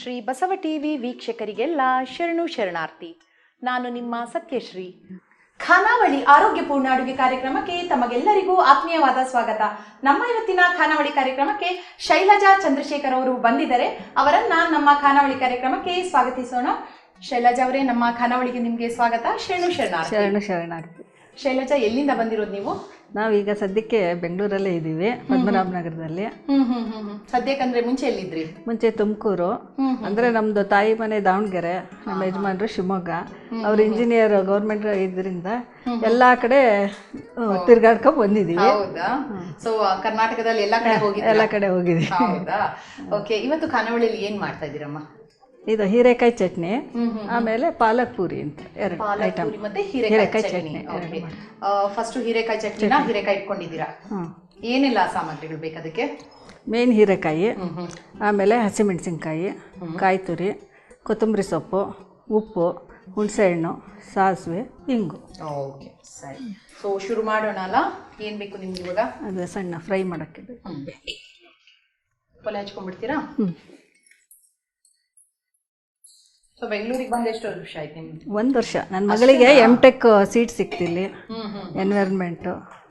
Shri Basava TV ವೀಕ್ಷಕರಿಗೆಲ್ಲ ಶರಣು ಶರಣಾರ್ಥಿ. ನಾನು ನಿಮ್ಮ ಸತ್ಯಶ್ರೀ. ಖಾನಾವಳಿ ಆರೋಗ್ಯಪೂರ್ಣ ಅಡುಗೆ ಕಾರ್ಯಕ್ರಮಕ್ಕೆ ತಮಗೆಲ್ಲರಿಗೂ ಆತ್ಮೀಯವಾದ ಸ್ವಾಗತ. ನಮ್ಮ ಇವತ್ತಿನ ಖಾನಾವಳಿ ಕಾರ್ಯಕ್ರಮಕ್ಕೆ ಶೈಲಜಾ ಚಂದ್ರಶೇಖರ್ ಅವರು ಬಂದಿದ್ದಾರೆ. ಅವರನ್ನ ನಮ್ಮ ಖಾನಾವಳಿ ಕಾರ್ಯಕ್ರಮಕ್ಕೆ ಸ್ವಾಗತಿಸೋಣ. ಶೈಲಜಾ ಅವರೇ ನಮ್ಮ ಖಾನಾವಳಿಗೆ ನಿಮ್ಗೆ ಸ್ವಾಗತ. ಶರಣು ಶರಣಾರ್ಥಿ. ಶರಣು ಶರಣಾರ್ಥಿ. ಶೈಲಜಾ ಎಲ್ಲಿಂದ ಬಂದಿರೋದು ನೀವು? ನಾವೀಗ ಸದ್ಯಕ್ಕೆ ಬೆಂಗಳೂರಲ್ಲೇ ಇದ್ದೀವಿ ಪದ್ಮನಾಭನಗರದಲ್ಲಿ. ನಗರದಲ್ಲಿ ಸದ್ಯಕ್ಕಂದ್ರೆ ಮುಂಚೆ ಎಲ್ಲಿದ್ರಿ? ಮುಂಚೆ ತುಮಕೂರು. ಅಂದ್ರೆ ನಮ್ದು ತಾಯಿ ಮನೆ ದಾವಣಗೆರೆ ನಮ್ಮ ಯಜಮಾನ್ರು ಶಿವಮೊಗ್ಗ. ಅವ್ರ ಇಂಜಿನಿಯರ್ ಗೌರ್ಮೆಂಟ್ ಇದ್ರಿಂದ ಎಲ್ಲಾ ಕಡೆ ತಿರ್ಗಾಡ್ಕೊಂಡ್ ಬಂದಿದೀವಿ. ಸೊ ಕರ್ನಾಟಕದಲ್ಲಿ ಎಲ್ಲಾ ಕಡೆ ಹೋಗಿ ಎಲ್ಲ ಕಡೆ ಹೋಗಿದೀವಿ ಓಕೆ ಇವತ್ತು ಖಾನಾವಳಿಯಲ್ಲಿ ಏನ್ ಮಾಡ್ತಾ ಇದೀರಮ್ಮ ಇದು ಹೀರೆಕಾಯಿ ಚಟ್ನಿ. ಆಮೇಲೆ ಪಾಲಕ್ ಪೂರಿ ಅಂತ ಎರಡು ಐಟಮ್ ಮತ್ತೆ ಹೀರೆಕಾಯಿ ಚಟ್ನಿ. ಓಕೆ ಫಸ್ಟ್ ಹೀರೆಕಾಯಿ ಚಟ್ನಿನ ಹೀರೆಕಾಯಿ ಇಟ್ಕೊಂಡಿದ್ದೀರಾ? ಏನೆಲ್ಲ ಸಾಮಗ್ರಿಗಳು ಬೇಕು ಅದಕ್ಕೆ? ಮೇನ್ ಹೀರೆಕಾಯಿ ಆಮೇಲೆ ಹಸಿಮೆಣಸಿನ್ಕಾಯಿ ಕಾಯಿ ತುರಿ ಕೊತ್ತಂಬರಿ ಸೊಪ್ಪು ಉಪ್ಪು ಹುಣಸೆಹಣ್ಣು ಸಾಸಿವೆ ಇಂಗು. ಓಕೆ ಸರಿ. ಸೊ ಶುರು ಮಾಡೋಣ ಅಲ್ಲ? ಏನ್ ಬೇಕು ನಿಮ್ಗೆ ಇವಾಗ? ಅದು ಸಣ್ಣ ಫ್ರೈ ಮಾಡೋಕ್ಕೆ ಬೇಕು. ಒಲೆ ಹಚ್ಕೊಂಡ್ಬಿಡ್ತೀರಾ? ಹ್ಞೂ ಸೊ ಬೆಂಗಳೂರಿಗೆ ಬಂದ ಎಷ್ಟು ವರ್ಷ ಆಯ್ತು ಒಂದು ವರ್ಷ. ನನ್ನ ಮಗಳಿಗೆ M tech seat ಸಿಕ್ತಿಲ್ಲಿ environment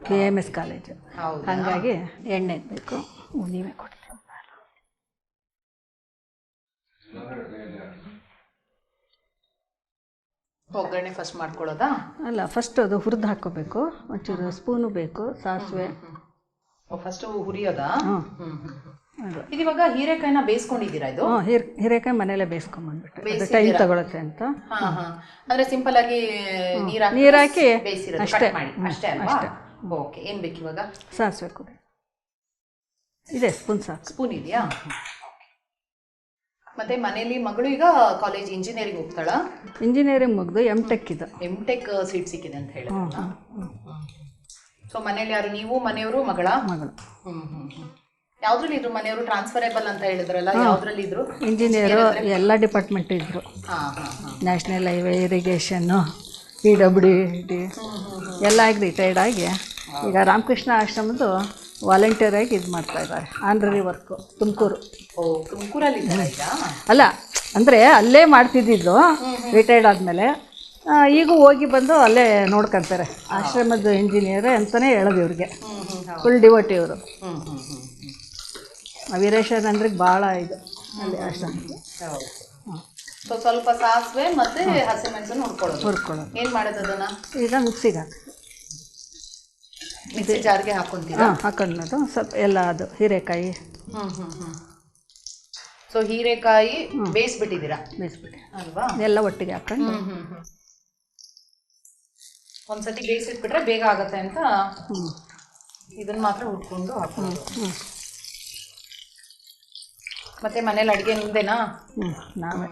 K B M S college ಹಂಗಾಗಿ ಹಾಗಾಗಿ ಎಣ್ಣೆ ಬೇಕು ನೀವೇ ಕೊಡಿ ಒಗ್ಗರಣೆ ಫಸ್ಟ್ ಮಾಡ್ಕೊಳ್ಳೋದಾ? ಅಲ್ಲ ಫಸ್ಟ್ ಅದು ಹುರಿದು ಹಾಕೋಬೇಕು ಒಂಚೂರು ಸ್ಪೂನು ಬೇಕು ಸಾಸಿವೆ. ಫಸ್ಟ್ ಹುರಿಯೋದಾ? ಹ್ಞೂ ಅದು ಹೀರೆಕಾಯಿನ ಬೇಯಿಸ್ಕೊಂಡಿದ್ದೀರಾ ಇದು? ಹ್ಞೂ ಹೀರ್ ಹೀರೆಕಾಯಿ ಮನೇಲೆ ಬೇಯಿಸ್ಕೊಂಡ್ಬಂದ್ಬಿಟ್ಟು. ಟೈಮ್ ತಗೊಳುತ್ತೆ ಅಂತ. ಹಾ ಹಾ. ಅಂದ್ರೆ ಸಿಂಪಲ್ ಆಗಿ ನೀರ್ ಹಾಕಿ ಅಷ್ಟೇ. ಅಷ್ಟೇ ಅಲ್ವಾ? ಓಕೆ. ಏನು ಬೇಕು ಇವಾಗ ಸಾಸಿವೆ ಕೊಡಿ. ಇದೆ ಸ್ಪೂನ್ ಸಾಕು. ಸ್ಪೂನ್ ಇದೆಯಾ? ಮತ್ತೆ ಮನೇಲಿ ಮಗಳು ಈಗ ಕಾಲೇಜ್ ಇಂಜಿನಿಯರಿಂಗ್ ಹೋಗ್ತಾಳ ಇಂಜಿನಿಯರಿಂಗ್ ಮುಗ್ದು ಎಂ ಟೆಕ್ ಇದು. ಎಂ ಟೆಕ್ ಸೀಟ್ ಸಿಕ್ಕಿದೆ ಅಂತ ಹೇಳಿ ಹ್ಞೂ ಹ್ಞೂ ಸೊ ಮನೇಲಿ ಯಾರು? ನೀವು ಮನೆಯವರು ಮಗಳ? ಮಗಳು. ಹ್ಞೂ ಹ್ಞೂ ಹ್ಮ್. ಯಾವ್ದ್ರಲ್ಲಿ ಇದ್ರು? ಮನೆಯವರು ಟ್ರಾನ್ಸ್ಫರೇಬಲ್ ಅಂತ ಹೇಳಿದ್ರಲ್ಲ ಯಾವ್ದ್ರಲ್ಲಿ ಇದ್ರು? ಇಂಜಿನಿಯರು ಎಲ್ಲ ಡಿಪಾರ್ಟ್ಮೆಂಟ್ ಇದ್ದರು ಹಾ national highway irrigation P W D ಎಲ್ಲ ಆಗಿ ರಿಟೈರ್ಡ್ ಆಗಿ. ಈಗ ರಾಮಕೃಷ್ಣ ಆಶ್ರಮದ್ದು ವಾಲಂಟಿಯರ್ ಆಗಿ ಇದು ಮಾಡ್ತಾ ಇದ್ದಾರೆ ಆನ್ರರಿ ವರ್ಕು ತುಮಕೂರು. ತುಮಕೂರಲ್ಲಿ ಅಲ್ಲ ಅಂದರೆ ಅಲ್ಲೇ ಮಾಡ್ತಿದ್ದಿದ್ದು ರಿಟೈರ್ಡ್ ಆದಮೇಲೆ. ಈಗ ಹೋಗಿ ಬಂದು ಅಲ್ಲೇ ನೋಡ್ಕೊಂತಾರೆ. ಆಶ್ರಮದ ಇಂಜಿನಿಯರ್ ಅಂತಲೇ ಹೇಳೋದು ಇವ್ರಿಗೆ. ಫುಲ್ ಡಿವೋಟಿ ಇವರು. ಹ್ಮ್ ಹ್ಮ್ ಹ್ಮ್ ಹ್ಮ್ ವೀರೇಶ್ವರ ಅಂದ್ರೆ ಭಾಳ ಇದು ಅಲ್ಲಿ ಅಷ್ಟೇ ಸೊ ಸ್ವಲ್ಪ ಸಾಸಿವೆ ಮತ್ತೆ ಹಸಿಮೆಣಸನ್ನು ಹುರ್ಕೊಳ್ಳೋದು. ಹುರ್ಕೊಳ್ಳೋದು. ಏನು ಮಾಡೋದು ಅದನ್ನ? ಈಗ ಮಿಕ್ಸಿಗೆ ಹಾಕಿ ಮಿಕ್ಸಿ ಜಾರಿಗೆ ಹಾಕೊಂತೀರಾ ಹಾಂ ಸ್ವಲ್ಪ ಎಲ್ಲ ಅದು ಹೀರೆಕಾಯಿ. ಹ್ಞೂ ಹ್ಞೂ ಹ್ಞೂ ಸೊ ಹೀರೆಕಾಯಿ ಬೇಯಿಸ್ಬಿಟ್ಟಿದ್ದೀರಾ? ಬೇಯಿಸ್ಬಿಟ್ಟು. ಅಲ್ವಾ? ಎಲ್ಲ ಒಟ್ಟಿಗೆ ಹಾಕೊಂಡು. ಹ್ಞೂ ಹ್ಞೂ ಹ್ಮ್. ಒಂದ್ಸತಿ ಬೇಯಿಸಿಟ್ಬಿಟ್ರೆ ಬೇಗ ಆಗತ್ತೆ ಅಂತ ಇದನ್ನ ಮಾತ್ರ ಹುಡ್ಕೊಂಡು ಹಾಕೊಂಡು ಹ್ಞೂ ಮತ್ತೆ ಮನೇಲಿ ಅಡುಗೆ ನಿಮ್ದೇನಾ? ಹ್ಞೂ ನಾವೇ.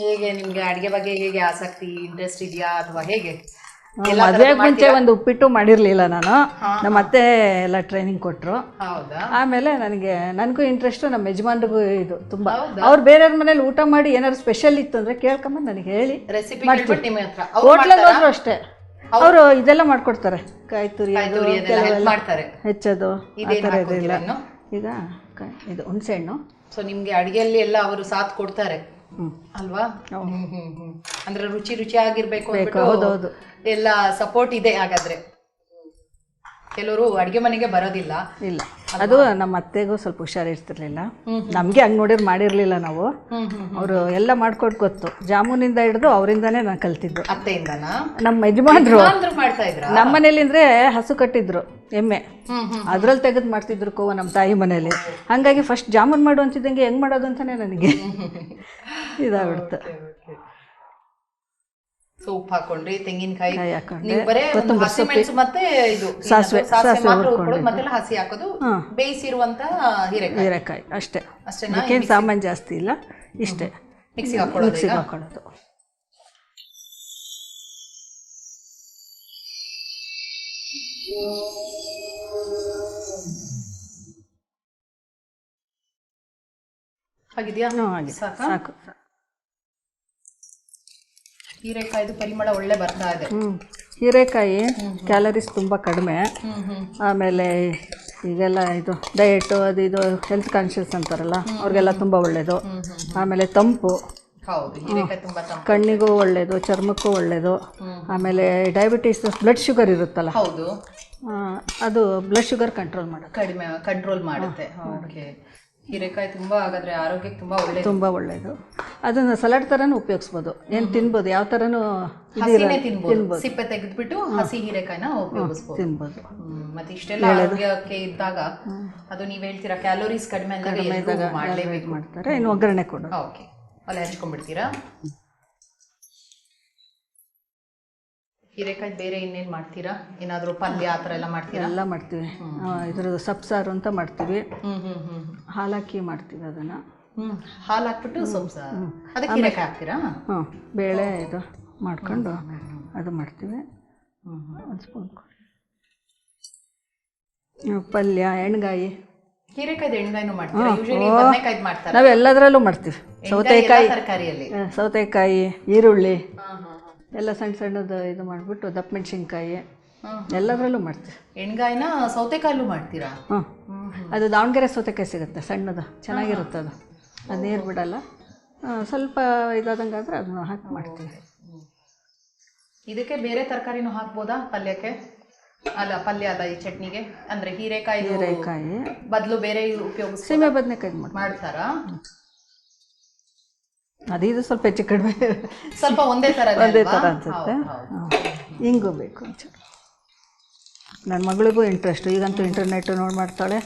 ಹೇಗೆ ನಿಮ್ಗೆ ಅಡುಗೆ ಬಗ್ಗೆ ಹೇಗೆ ಆಸಕ್ತಿ ಇಂಟ್ರೆಸ್ಟ್ ಇದೆಯಾ ಅಥವಾ ಹೇಗೆ? ಮದುವೆಗೆ ಮುಂಚೆ ಒಂದು ಉಪ್ಪಿಟ್ಟು ಮಾಡಿರಲಿಲ್ಲ ನಾನು. ನಮ್ಮ ಅತ್ತೆ ಎಲ್ಲ ಟ್ರೈನಿಂಗ್ ಕೊಟ್ಟರು ಹೌದಾ? ಆಮೇಲೆ ನನಗೆ ನನಗೂ ಇಂಟ್ರೆಸ್ಟು ನಮ್ಮ ಯಜಮಾನ್ರಿಗೂ ಇದು ತುಂಬ. ಅವ್ರು ಬೇರೆಯವ್ರ ಮನೇಲಿ ಊಟ ಮಾಡಿ ಏನಾದ್ರು ಸ್ಪೆಷಲ್ ಇತ್ತು ಅಂದರೆ ಕೇಳ್ಕೊಂಬಂದು ನನಗೆ ಹೇಳಿ. ರೆಸಿಪಿ ಕೇಳ್ಬಿಟ್ಟು ನಿಮ್ಮ ಹತ್ರ. ಅವ್ರು ಹೋಟ್ಲಲ್ಲಿ ಹೋದ್ರು ಅಷ್ಟೇ. ಅವರು ಇದೆಲ್ಲ ಮಾಡ್ಕೊಡ್ತಾರೆ. ಕಾಯಿ ತುರಿ ಮಾಡ್ತಾರೆ. ಹೆಚ್ಚೋದು ಆ ಥರ ಇದಿಲ್ಲ. ಹಾಕ್ಕೊತೀರಾ ಈಗ ಇದು ಇದು ಹುಣಸೆಹಣ್ಣು ಸೊ ನಿಮ್ಗೆ ಅಡಿಗೆಯಲ್ಲಿ ಎಲ್ಲ ಅವರು ಸಾಥ್ ಕೊಡ್ತಾರೆ. ಅಲ್ವಾ. ಅಂದ್ರೆ ರುಚಿ ರುಚಿ ಆಗಿರ್ಬೇಕು. ಅಂದ್ಬಿಟ್ಟು ಎಲ್ಲ ಸಪೋರ್ಟ್ ಇದೆ ಹಾಗಾದ್ರೆ. ಕೆಲವರು ಅಡಿಗೆ ಮನೆಗೆ ಬರೋದಿಲ್ಲ. ಇಲ್ಲ. ಅದು ನಮ್ಮ ಅತ್ತೆಗೂ ಸ್ವಲ್ಪ ಹುಷಾರಿರ್ತಿರ್ಲಿಲ್ಲ. ನಮಗೆ ಹಂಗೆ ನೋಡಿರ್ ಮಾಡಿರಲಿಲ್ಲ ನಾವು. ಅವರು ಎಲ್ಲ ಮಾಡ್ಕೊಟ್ ಗೊತ್ತು. ಜಾಮೂನಿಂದ ಹಿಡಿದು ಅವರಿಂದಾನೇ ನಾನು ಕಲ್ತಿದ್ದು. ಅತ್ತೆಯಿಂದನಾ? ನಮ್ಮ ಯಜಮಾನ್ರು. ಅಂದ್ರು ಮಾಡ್ತಾ ಇದ್ರ? ನಮ್ಮ ಮನೇಲಿ ಅಂದ್ರೆ ಹಸು ಕಟ್ಟಿದ್ರು ಎಮ್ಮೆ. ಅದ್ರಲ್ಲಿ ತೆಗೆದು ಮಾಡ್ತಿದ್ರು ಕೋವ ನಮ್ಮ ತಾಯಿ ಮನೇಲಿ. ಹಂಗಾಗಿ ಫಸ್ಟ್ ಜಾಮೂನ್ ಮಾಡು ಅಂತಿದ್ದಂಗೆ ಹೆಂಗ್ ಮಾಡೋದು ಅಂತಾನೆ ನನಗೆ. ಇದಾಗ್ಬಿಡ್ತು. ಸೊ ಉಪ್ಪು ಹಾಕೊಂಡ್ರಿ ತೆಂಗಿನಕಾಯಿ. ನೀವು ಬರೇ ಹಸಿಮೆಣಸು ಮತ್ತೆ ಇದು ಸಾಸಿವೆ ಸಾಸಿವೆ ಮಾತ್ರ. ಹುರ್ಕೊಳ್ಳೋದು ಮತ್ತೆಲ್ಲ ಹಸಿ ಹಾಕೋದು. ಬೇಯಿಸಿರುವಂತಹ ಬೇಯಿಸಿರುವಂತ ಹೀರೆಕಾಯಿ. ಹೀರೆಕಾಯಿ ಅಷ್ಟೇ. ಅಷ್ಟೇ ಸಾಮಾನು ಜಾಸ್ತಿ ಇಲ್ಲ ಇಷ್ಟೇ. ಮಿಕ್ಸಿಗೆ ಹಾಕೊಳ್ಳೋದು ಮಿಕ್ಸಿಗೆ ಹಾಕೊಳ್ಳೋದು. ಆಗಿದೆಯಾ ಸಾಕಾ? ಸಾಕು. ಹೀರೆಕಾಯ್ದು ಪರಿಮಳ ಒಳ್ಳೆ ಬರ್ತಾ ಇದೆ. ಹ್ಞೂ ಹೀರೆಕಾಯಿ ಕ್ಯಾಲರೀಸ್ ತುಂಬ ಕಡಿಮೆ. ಆಮೇಲೆ ಈಗೆಲ್ಲ ಇದು ಡಯಟು ಅದು ಇದು ಹೆಲ್ತ್ ಕಾನ್ಷಿಯಸ್ ಅಂತಾರಲ್ಲ ಅವ್ರಿಗೆಲ್ಲ ತುಂಬ ಒಳ್ಳೆಯದು ಆಮೇಲೆ ತಂಪು. ಕಣ್ಣಿಗೂ ಒಳ್ಳೆಯದು ಚರ್ಮಕ್ಕೂ ಒಳ್ಳೆಯದು ಆಮೇಲೆ ಡಯಾಬಿಟೀಸ್ ಬ್ಲಡ್ ಶುಗರ್ ಇರುತ್ತಲ್ಲ ಹೌದು. ಅದು ಬ್ಲಡ್ ಶುಗರ್ ಕಂಟ್ರೋಲ್ ಮಾಡೋದು ಕಡಿಮೆ ಕಂಟ್ರೋಲ್ ಮಾಡುತ್ತೆ. ಓಕೆ ಹೀರೆಕಾಯಿ ತುಂಬ ಹಾಗಾದ್ರೆ ಆರೋಗ್ಯಕ್ಕೆ ತುಂಬಾ ಒಳ್ಳೆಯದು ತುಂಬ ಒಳ್ಳೆಯದು ಅದನ್ನು ಸಲಾಡ್ ಥರನೂ ಉಪಯೋಗಿಸ್ಬೋದು. ಏನು ತಿನ್ಬೋದು? ಯಾವ ಥರನೂ ಹಸಿನೇ ತಿನ್ಬೋದು. ಸಿಪ್ಪೆ ತೆಗೆದ್ಬಿಟ್ಟು ಹಸಿ ಹೀರೆಕಾಯಿನ ಉಪಯೋಗಿಸ್ಬೋದು. ತಿನ್ಬೋದು. ಮತ್ತೆ ಇಷ್ಟೆಲ್ಲ ಆರೋಗ್ಯಕ್ಕೆ ಇದ್ದಾಗ ಅದು ನೀವ್ ಹೇಳ್ತೀರಾ ಕ್ಯಾಲೋರೀಸ್ ಕಡಿಮೆ ಅಂದಾಗ ಮಾಡ್ಲೇಬೇಕು. ಮಾಡ್ತಾರೆ. ಇನ್ನು ಒಗ್ಗರಣೆ ಕೊಡು ಓಕೆ. ಅಲ್ಲಿ ಹಚ್ಕೊಂಡ್ಬಿಡ್ತೀರಾ? ಹೀರೆಕಾಯಿ ಬೇರೆ ಇನ್ನೇನು ಮಾಡ್ತೀರಾ? ಏನಾದರೂ ಪಲ್ಯ ಆ ಥರ ಎಲ್ಲ ಮಾಡ್ತೀರಾ? ಎಲ್ಲ ಮಾಡ್ತೀವಿ. ಇದ್ರದ್ದು ಸಬ್ಸಾರು ಅಂತ ಮಾಡ್ತೀವಿ. ಹಾಲಾಕಿ ಮಾಡ್ತೀವಿ ಅದನ್ನು. ಹಾಲು ಹಾಕ್ಬಿಟ್ಟು ಸೊಪ್ಪು ಸಾರು. ಅದಕ್ಕೆ ಹೀರೆಕಾಯಿ ಹಾಕ್ತೀರಾ? ಹ್ಞೂ ಬೇಳೆ ಇದು ಮಾಡ್ಕೊಂಡು ಅದು ಮಾಡ್ತೀವಿ. ಹ್ಮ್ ಒಂದು ಸ್ಪೂನ್ ಪಲ್ಯ ಎಣ್ಗಾಯಿ. ಹೀರೆಕಾಯ್ದು ಎಣ್ಗಾಯಿನೂ ಮಾಡ್ತೀರಾ? ಯೂಶಲಿ ಬದನೆಕಾಯ್ದು ಮಾಡ್ತಾರೆ? ನಾವು ಎಲ್ಲದರಲ್ಲೂ ಮಾಡ್ತೀವಿ ಸೌತೆಕಾಯಿ ತರಕಾರಿಯಲ್ಲಿ? ಸೌತೆಕಾಯಿ ಈರುಳ್ಳಿ. ಎಲ್ಲ ಸಣ್ಣ ಸಣ್ಣದು ಇದು ಮಾಡಿಬಿಟ್ಟು ದಪ್ಪ ಮೆಣಸಿನ್ಕಾಯಿ ಎಲ್ಲದರಲ್ಲೂ ಮಾಡ್ತೀವಿ. ಎಣ್ಗಾಯಿನ ಸೌತೆಕಾಯಲ್ಲೂ ಮಾಡ್ತೀರಾ? ಹ್ಞೂ ಅದು ದಾವಣಗೆರೆ ಸೌತೆಕಾಯಿ ಸಿಗುತ್ತೆ ಸಣ್ಣದು. ಚೆನ್ನಾಗಿರುತ್ತೆ ಅದು. ಅದು ನೀರು ಬಿಡಲ್ಲ. ಸ್ವಲ್ಪ ಇದಾದಂಗೆ ಆದರೆ ಅದನ್ನು ಹಾಕಿ ಮಾಡ್ತೀವಿ. ಇದಕ್ಕೆ ಬೇರೆ ತರಕಾರಿನೂ ಹಾಕ್ಬೋದಾ ಪಲ್ಯಕ್ಕೆ? ಅಲ್ಲ ಪಲ್ಯ ಅಲ್ಲ ಈ ಚಟ್ನಿಗೆ. ಅಂದರೆ ಹೀರೆಕಾಯಿ ಹೀರೆಕಾಯಿ. ಬದಲು ಬೇರೆ ಉಪಯೋಗ ಸೀಮೆ ಬದನೆಕಾಯಿ ಮಾಡ್ತಾರಾ? ಅದು ಇದು ಸ್ವಲ್ಪ ಹೆಚ್ಚು ಕಡಿಮೆ. ಸ್ವಲ್ಪ ಒಂದೇ ಥರ ಒಂದೇ ಥರ ಅನಿಸುತ್ತೆ. ಹಿಂಗೂ ಬೇಕು ಒಂಚೂರು. ನನ್ನ ಮಗಳಿಗೂ ಇಂಟ್ರೆಸ್ಟು ಈಗಂತೂ ಇಂಟರ್ನೆಟ್ ನೋಡಿ ಮಾಡ್ತಾಳೆ.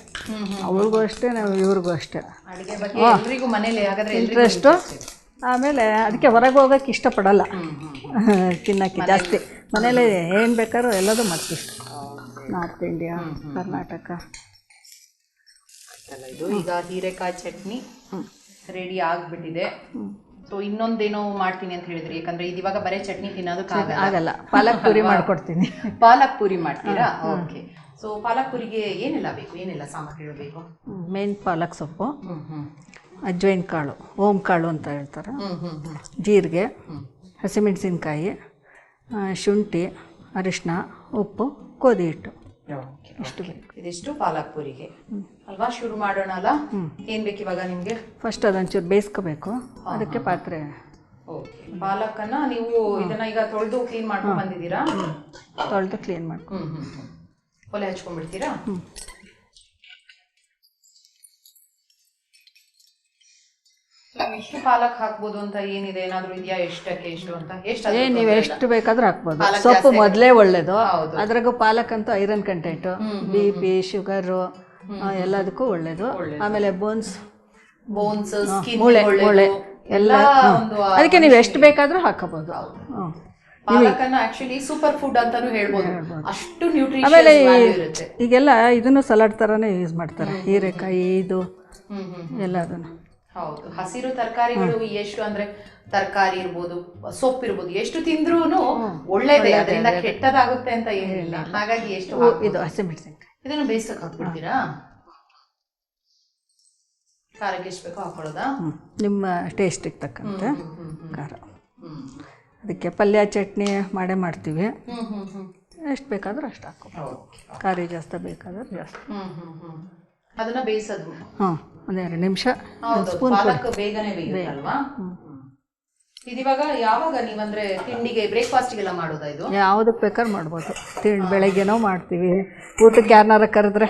ಅವಳಿಗೂ ಅಷ್ಟೇ ನಾವು ಇವ್ರಿಗೂ ಅಷ್ಟೇ. ಇಂಟ್ರೆಸ್ಟು ಆಮೇಲೆ ಅದಕ್ಕೆ ಹೊರಗೆ ಹೋಗೋಕ್ಕೆ ಇಷ್ಟಪಡಲ್ಲ. ತಿನ್ನೋಕ್ಕೆ ಜಾಸ್ತಿ. ಮನೇಲಿ ಏನು ಬೇಕಾದ್ರೂ ಎಲ್ಲದೂ ಮಾಡ್ತೀವಿ. North India Karnataka. ಇದು ಈಗ ಹೀರೆಕಾಯಿ ಚಟ್ನಿ ರೆಡಿ ಆಗ್ಬಿಟ್ಟಿದೆ. ಸೊ ಇನ್ನೊಂದೇನೋ ಮಾಡ್ತೀನಿ ಅಂತ ಹೇಳಿದ್ರಿ. ಯಾಕಂದ್ರೆ ಇದು ಇವಾಗ ಬರೀ ಚಟ್ನಿ ತಿನ್ನೋದಕ್ಕಾಗಲ್ಲ ಆಗಲ್ಲ. ಪಾಲಕ್ ಪೂರಿ ಮಾಡ್ಕೊಡ್ತೀನಿ. ಪಾಲಕ್ ಪೂರಿ ಮಾಡ್ತೀರಾ? ಓಕೆ ಸೊ ಪಾಲಕ್ ಪೂರಿಗೆ ಏನೆಲ್ಲ ಬೇಕು? ಏನೆಲ್ಲ ಸಾಮಗ್ರಿಗಳು ಬೇಕು ಮೇನ್ ಪಾಲಕ್ ಸೊಪ್ಪು ಅಜ್ವೈನ್ ಕಾಳು ಓಂ ಕಾಳು ಅಂತ ಹೇಳ್ತಾರೆ. ಜೀರಿಗೆ ಹಸಿಮೆಣಸಿನ್ಕಾಯಿ ಶುಂಠಿ ಅರಿಶಿನ ಉಪ್ಪು ಗೋಧಿ ಹಿಟ್ಟು. ಇಷ್ಟು ಇದಿಷ್ಟು ಪಾಲಕ್ ಪೂರಿಗೆ. ಅಲ್ವಾ? ಶುರು ಮಾಡೋಣ ಅಲ್ಲ ಏನ್ ಬೇಕು ಇವಾಗ ನಿಮ್ಗೆ? ಫಸ್ಟ್ ಅದೊಂಚೂರು ಬೇಯಿಸ್ಕೋಬೇಕು. ಅದಕ್ಕೆ ಪಾತ್ರೆ. ಓಕೆ. ಪಾಲಕನ್ನ ನೀವು ಇದನ್ನ ಈಗ ತೊಳೆದು ಕ್ಲೀನ್ ಮಾಡ್ಕೊಂಡು ಬಂದಿದ್ದೀರಾ? ತೊಳೆದು ಕ್ಲೀನ್ ಮಾಡ್ಕೊಂಡು ಒಲೆ ಹಚ್ಕೊಂಡ್ಬಿಡ್ತೀರಾ? ಎಷ್ಟು ಪಾಲಕ್ ಹಾಕ್ಬೋದು ಅಂತ ಏನಿದೆ? ಏನಾದ್ರೂ ಇದೆಯಾ ಎಷ್ಟಕ್ಕೆ ಎಷ್ಟು ಅಂತ? ಎಷ್ಟು ಏ ನೀವು ಎಷ್ಟು ಬೇಕಾದ್ರೂ ಹಾಕ್ಬೋದು. ಪಾಲಕ್ ಸೊಪ್ಪು ಮೊದಲೇ ಒಳ್ಳೇದು. ಹೌದು. ಅದ್ರಾಗೂ ಪಾಲಕ್ ಅಂತೂ iron content. B P sugar ಎಲ್ಲದಕ್ಕೂ ಒಳ್ಳೇದು. ಆಮೇಲೆ ಬೋನ್ಸ್. ಬೋನ್ಸ್ ಸ್ಕಿನ್ ಮೂಳೆ ಮೂಳೆ. ಎಲ್ಲ ಒಂದು ಅದಕ್ಕೆ ನೀವು ಎಷ್ಟು ಬೇಕಾದ್ರೂ ಹಾಕಬಹುದು. ಪಾಲಕನ್ನ ಆಕ್ಚುಲಿ ಸೂಪರ್ ಫುಡ್ ಅಂತಾನು ಹೇಳ್ಬೋದು. ಅಷ್ಟು ನ್ಯೂಟ್ರಿಷನ್ ಆಮೇಲೆ ಈ- ಇರುತ್ತೆ. ಈಗೆಲ್ಲ ಇದನ್ನು ಸಲಾಡ್ ಥರನೇ ಯೂಸ್ ಮಾಡ್ತಾರೆ. ಹೀರೆಕಾಯಿ ಇದು ಹ್ಮ್ ಹ್ಮ್ ಎಲ್ಲ ಅದನ್ನು ಹೌದು. ಹಸಿರು ತರಕಾರಿಗಳು ಎಷ್ಟು ಅಂದ್ರೆ ತರಕಾರಿ ಇರ್ಬೋದು ಸೊಪ್ಪು ಇರ್ಬೋದು ಎಷ್ಟು ತಿಂದ್ರೂನು ಒಳ್ಳೇದೇ ಅದರಿಂದ ಕೆಟ್ಟದಾಗುತ್ತೆ ಅಂತ ಏನಿಲ್ಲ. ಹಾಗಾಗಿ ಎಷ್ಟು ಇದು ಹಸಿಮೆಣಸಿನಕಾಯಿ ಇದನ್ನು ಬೇಯಿಸಕ್ ಹಾಕ್ಬಿಡ್ತೀರಾ? ಖಾರಕ್ಕೆ ಎಷ್ಟು ಬೇಕೋ ಹಾಕೊಳ್ಳೋದಾ? ನಿಮ್ಮ ಟೇಸ್ಟಿಗೆ ತಕ್ಕಂತೆ ಖಾರ. ಅದಕ್ಕೆ ಪಲ್ಯ ಚಟ್ನಿ ಮಾಡೇ ಮಾಡ್ತೀವಿ. ಎಷ್ಟು ಬೇಕಾದ್ರೂ ಅಷ್ಟು ಹಾಕೋ ಖಾರಿ ಜಾಸ್ತಿ ಬೇಕಾದ್ರೆ ಜಾಸ್ತಿ. ಅದನ್ನ ಬೇಯಿಸೋದು. ಹಾಂ ಒಂದೆರಡು ನಿಮಿಷ. ಸ್ಪೂನ್ ಪಾಲಕ್ ಬೇಗನೆ ಬೇಯುತ್ತಲ್ವಾ? ಇದಿವಾಗ ಯಾವಾಗ ನೀವಂದ್ರೆ ತಿಂಡಿಗೆ ಬ್ರೇಕ್ಫಾಸ್ಟ್ಗೆಲ್ಲ ಮಾಡೋದಾ ಇದು? ಯಾವುದಕ್ಕೆ ಬೇಕಾದ್ರೆ ಮಾಡ್ಬೋದು. ತಿಂಡಿ ಬೆಳಗ್ಗೆನೋ ಮಾಡ್ತೀವಿ. ಊಟಕ್ಕೆ ಯಾರನ್ನಾರ ಕರೆದ್ರೆ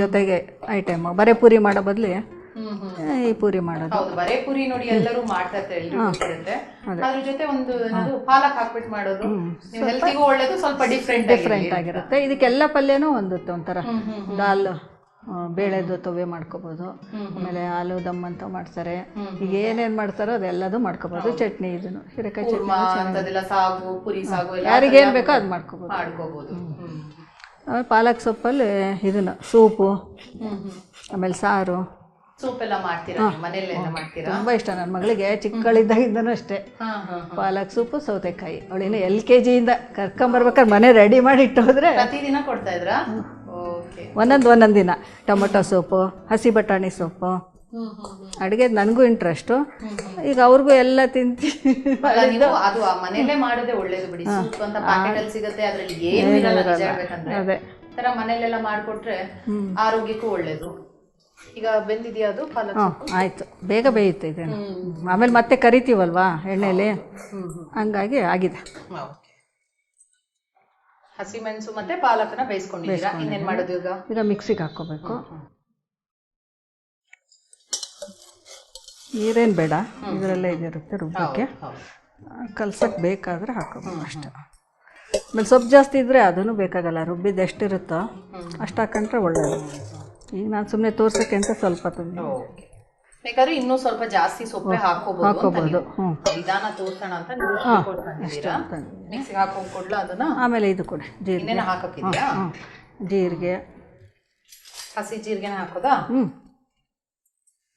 ಜೊತೆಗೆ ಐಟಮ್. ಬರೀ ಪೂರಿ ಮಾಡೋ ಬದಲು ಈ ಪೂರಿ ಮಾಡೋದು. ಹೌದು ಬರೇ ಪೂರಿ ನೋಡಿ ಎಲ್ಲರೂ ಮಾಡ್ತಾ ಇರ್ತಾರೆ ಎಲ್ರಿಗೂ ಗೊತ್ತಿರುತ್ತೆ ಅದ್ರ ಜೊತೆ ಒಂದು ಏನದು ಪಾಲಕ್ ಹಾಕ್ಬಿಟ್ಟು ಮಾಡೋದು. ನೀವು ಹೆಲ್ತಿಗೂ ಒಳ್ಳೇದು ಸ್ವಲ್ಪ ಡಿಫ್ರೆಂಟ್ ಡಿಫ್ರೆಂಟ್ ಆಗಿರುತ್ತೆ. ಇದಕ್ಕೆಲ್ಲ ಪಲ್ಯನೂ ಹೊಂದುತ್ತೆ ಒಂಥರ. ದಾಲ್. ಬೇಳೆದು ತೊವೆ ಮಾಡ್ಕೋಬೋದು. ಆಮೇಲೆ ಆಲೂ ದಮ್ ಅಂತ ಮಾಡ್ತಾರೆ ಈಗ ಏನೇನ್ ಮಾಡ್ತಾರೋ ಅದೆಲ್ಲದು ಮಾಡ್ಕೋಬೋದು. ಚಟ್ನಿ ಇದನ್ನು. ಹೀರೆಕಾಯಿ ಚಟ್ನಿ ಅಂತದೆಲ್ಲ ಸಾಗು ಪುರಿ ಸಾಗು ಎಲ್ಲ ಯಾರಿಗೇನು ಬೇಕೋ ಅದು ಮಾಡ್ಕೋಬೋದು. ಮಾಡ್ಕೋಬಹುದು ಆಮೇಲೆ ಪಾಲಕ್ ಸೊಪ್ಪಲ್ಲಿ ಇದನ್ನು ಸೂಪು ಆಮೇಲೆ ಸಾರು. ಸೂಪ್ ಎಲ್ಲ ಮಾಡ್ತೀರಾ ನೀವು? ಮನೆಯಲ್ಲೆಲ್ಲ ಮಾಡ್ತೀರಾ? ತುಂಬ ಇಷ್ಟ ನನ್ನ ಮಗಳಿಗೆ ಚಿಕ್ಕಳಿದ್ದಾಗಿಂದನೂ ಅಷ್ಟೇ. ಪಾಲಕ್ ಸೂಪು ಸೌತೆಕಾಯಿ. ಅವಳಿನ ಎಲ್ ಕೆ ಜಿಯಿಂದ ಕರ್ಕೊಂಬರ್ಬೇಕಾದ್ರೆ ಮನೆ ರೆಡಿ ಮಾಡಿ ಇಟ್ಟು ಹೋದ್ರೆ ಪ್ರತಿದಿನ ಕೊಡ್ತಾ ಇದ್ರಾ? ಓಕೆ ಒಂದೊಂದು ಒಂದೊಂದು ದಿನ. ಟೊಮೊಟೊ ಸೋಪು ಹಸಿ ಬಟಾಣಿ ಸೋಪು. ಹ್ಮ್ ಹ್ಮ್ ಹ್ಮ್ ಅಡುಗೆ ನನಗೂ ಇಂಟ್ರೆಸ್ಟು ಈಗ ಅವ್ರಿಗೂ ಎಲ್ಲ ತಿಂತಿ. ಅಲ್ಲ ನೀವು ಅದು ಆ ಮನೆಯಲ್ಲೇ ಮಾಡೋದೇ ಒಳ್ಳೇದು ಬಿಡಿ. ಸೂಪ್ ಅಂತ ಪ್ಯಾಕೆಟ್ ಅಲ್ಲಿ ಸಿಗುತ್ತೆ ಅದ್ರಲ್ಲಿ ಏನು ಇರಲ್ಲ ನಿಜ ಹೇಳ್ಬೇಕಂದ್ರೆ ಅದೇ. ತರ ಮನೇಲೆಲ್ಲ ಮಾಡ್ಕೊಟ್ರೆ ಆರೋಗ್ಯಕ್ಕೂ ಒಳ್ಳೇದು. ಈಗ ಬೆಂದಿದೆಯಾ ಅದು ಪಾಲಕ್ ಹಾಂ ಆಯಿತು. ಬೇಗ ಬೇಯುತ್ತೆ ಇದೇನು ಆಮೇಲೆ ಮತ್ತೆ ಕರಿತೀವಲ್ವಾ ಎಣ್ಣೆಯಲ್ಲಿ ಹಂಗಾಗಿ ಆಗಿದೆ. ಹಸಿಮೆಣಸು ಮತ್ತೆ ಪಾಲಕನ ಬೇಯಿಸ್ಕೊಂಡಿದ್ದೀರಾ? ಇನ್ನೇನ್ ಮಾಡೋದು ಈಗ? ಈಗ ಮಿಕ್ಸಿಗೆ ಹಾಕೋಬೇಕು ನೀರೇನು ಬೇಡ ಇದರಲ್ಲೇ ಇದಿರುತ್ತೆ ರುಬ್ಬಕ್ಕೆ. ಕಲ್ಸಕ್ಕೆ ಬೇಕಾದರೆ ಹಾಕೋಬೇಕು ಅಷ್ಟೆ. ಆಮೇಲೆ ಸೊಪ್ಪು ಜಾಸ್ತಿ ಇದ್ದರೆ ಅದನ್ನು ಬೇಕಾಗಲ್ಲ ರುಬ್ಬಿದ್ದು ಎಷ್ಟಿರುತ್ತೋ ಅಷ್ಟು ಹಾಕೊಂಡ್ರೆ ಒಳ್ಳೆಯದು ಈಗ ನಾನು ಸುಮ್ಮನೆ ತೋರ್ಸೋಕ್ಕೆ ಅಂತ ಸ್ವಲ್ಪ ತಂದೆ ಬೇಕಾದ್ರೆ ಇನ್ನೂ ಸ್ವಲ್ಪ ಜಾಸ್ತಿ ಸೊಪ್ಪೆ ಹಾಕೋಬಹುದು. ಹ್ಞೂ ವಿಧಾನ ತೋರ್ಸೋಣ ಅಂತ ನೀವು ಮಿಕ್ಸಿಗೆ ಹಾಕೋ ಕೊಡ್ಲಾ ಅದನ್ನ? ಆಮೇಲೆ ಇದು ಕೊಡಿ ಜೀರಿಗೆ. ಇನ್ನೇನ ಜೀರಿಗೆ. ಹಸಿ ಜೀರಿಗೆನ ಹಾಕೋದಾ? ಹ್ಞೂ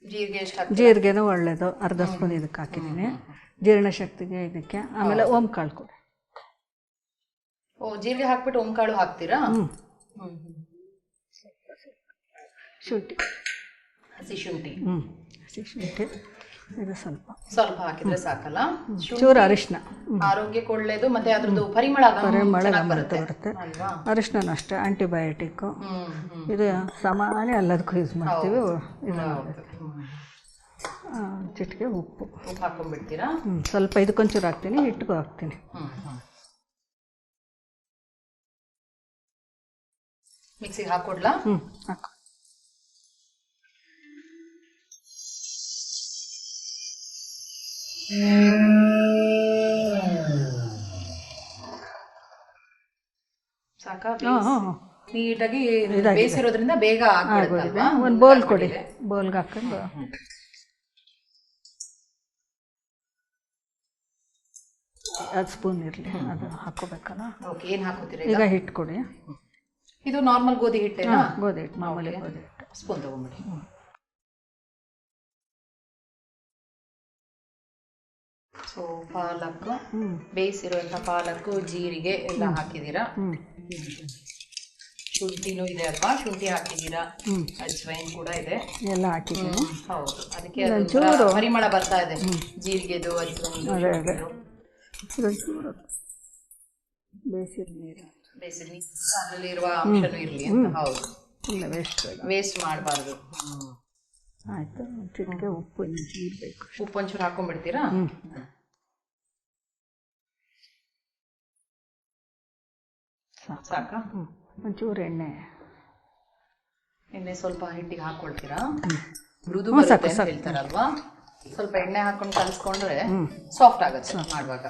ಜೀರಿಗೆ ಎಷ್ಟು ಜೀರಿಗೆನೂ ಒಳ್ಳೇದು. ಅರ್ಧ ಸ್ಪೂನ್ ಇದಕ್ಕೆ ಹಾಕಿದ್ದೀನಿ. ಜೀರ್ಣಶಕ್ತಿಗೆ ಇದಕ್ಕೆ. ಆಮೇಲೆ ಓಂ ಕಾಳು ಕೊಡಿ. ಓ ಜೀರಿಗೆ ಹಾಕ್ಬಿಟ್ಟು ಓಂಕಾಳು ಹಾಕ್ತೀರಾ? ಹ್ಞೂ ಹ್ಮ್. ಶುಂಠಿ. ಹಸಿ ಶುಂಠಿ ಹ್ಞೂ ಹಸಿ ಶುಂಠಿ ಇದು ಸ್ವಲ್ಪ. ಸ್ವಲ್ಪ ಹಾಕಿದ್ರೆ ಸಾಕಲ್ಲ. ಚೂರು ಅರಿಶಿನ ಆರೋಗ್ಯಕ್ಕೆ ಒಳ್ಳೇದು ಮತ್ತೆ ಅದ್ರದ್ದು ಪರಿಮಳ ಪರಿಮಳ ಬರುತ್ತೆ. ಬರುತ್ತೆ. ಅರಿಶಿನ ಅಷ್ಟೇ ಆಂಟಿಬಯೋಟಿಕ್ಕು ಇದು ಸಾಮಾನ್ಯ ಎಲ್ಲದಕ್ಕೂ ಯೂಸ್ ಮಾಡ್ತೀವಿ. ಇದು ಚಿಟಿಕೆ ಉಪ್ಪು. ಉಪ್ಪು ಹಾಕೊಂಡ್ಬಿಡ್ತೀರಾ? ಹ್ಞೂ ಸ್ವಲ್ಪ ಇದಕ್ಕೊಂಚೂರು ಹಾಕ್ತೀನಿ ಹಿಟ್ಟಿಗೂ ಹಾಕ್ತೀನಿ. ಮಿಕ್ಸಿಗೆ ಹಾಕೊಡ್ಲಾ? ಹ್ಞೂ ಹಾಕು. ಸಾಕಾ? ನೀಟಾಗಿ ಬೇಸಿರೋದ್ರಿಂದ ಬೇಗ ಆಗ್ಬಿಡುತ್ತಲ್ವಾ? ಒಂದು ಬೌಲ್ ಕೊಡಿ. ಬೌಲ್ಗೆ ಹಾಕೊಂಡು. ಅದು ಸ್ಪೂನ್ ಇರಲಿ. ಅದು ಹಾಕೋಬೇಕಲ್ಲ? ಓಕೆ ಏನು ಹಾಕೋತೀರಾ ಈಗ? ಹಿಟ್ಟು ಕೊಡಿ ಇದು ನಾರ್ಮಲ್ ಗೋಧಿ ಹಿಟ್ಟೇನಾ? ಗೋಧಿ ಹಿಟ್ಟು ಮಾಮೂಲಿ ಗೋಧಿ ಹಿಟ್ಟು. ಸ್ಪೂನ್ ತಗೊಂಬಿಡಿ. ಸೊ ಪಾಲಕ್ ಹ್ಞೂ ಬೇಯಿಸಿರುವಂತ ಪಾಲಕ್ ಜೀರಿಗೆ ಎಲ್ಲ ಹಾಕಿದೀರಾ ಶುಂಠಿನೂ ಇದೆ ಅಲ್ವಾ? ಶುಂಠಿ ಹಾಕಿದ್ದೀರಾ? ಅಜ್ವೈನ್ ಕೂಡ ಇದೆ. ಎಲ್ಲ ಹಾಕಿದ್ದೀನಿ. ಹೌದು. ಅದಕ್ಕೆ ಅದು ಪರಿಮಳ ಬರ್ತಾ ಇದೆ. ಜೀರಿಗೆದು ಅಜ್ವೈನ್ ಬೇಯಿಸಿದ ನೀರು ಬೇಯಿಸಿದ ನೀರು ಅದರಲ್ಲಿರುವ ಅಂಶನೂ ಇರಲಿ ಅಂತ. ಹೌದು. ಇಲ್ಲ ವೇಸ್ಟ್ ವೇಸ್ಟ್ ಮಾಡಬಾರ್ದು. ಆಯಿತು ಚಿಟಿಕೆ ಉಪ್ಪು ಇನ್ನು ನೀರು ಬೇಕು. ಉಪ್ಪು ಒಂಚೂರು ಹಾಕೊಂಡ್ಬಿಡ್ತೀರಾ? ಸಾಕಾ? ಹ್ಞೂ ಒಂಚೂರು ಎಣ್ಣೆ. ಎಣ್ಣೆ ಸ್ವಲ್ಪ ಹಿಟ್ಟಿಗೆ ಹಾಕೊಳ್ತೀರಾ? ಮೃದು ಬರುತ್ತೆ ಅಂತ. ಹೇಳ್ತಾರಲ್ವಾ? ಸ್ವಲ್ಪ ಎಣ್ಣೆ ಹಾಕೊಂಡು ಕಲಿಸ್ಕೊಂಡ್ರೆ ಸಾಫ್ಟ್ ಆಗುತ್ತೆ ಮಾಡುವಾಗ.